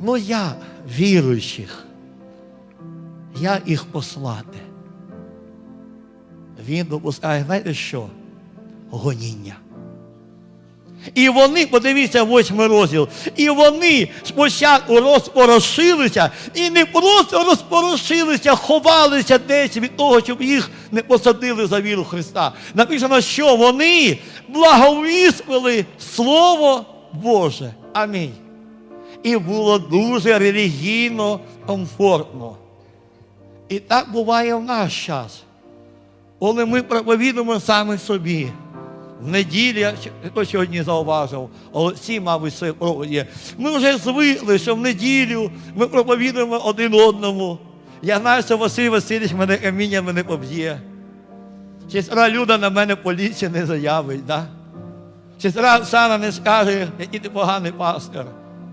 Ну я віруючих, я їх послати. Він допускає, знаєте що? Гоніння. І вони, подивіться, восьмий розділ, і вони спочатку розпорошилися, і не просто розпорошилися, ховалися десь від того, щоб їх не посадили за віру Христа. Написано, що вони благовіспили Слово Боже. Амінь. І було дуже релігійно комфортно. І так буває в наш час, коли ми проповідуємо самі собі. В неділю, хто сьогодні зауважив, Олексій, мабуть, це проводить. Ми вже звикли, що в неділю ми проповідуємо один одному. Я знаю, що Василь Васильович мене каміннями не поб'є. Сестра Люда на мене поліція не заявить, да? Сестра Оксана не скаже, який ти поганий пастор.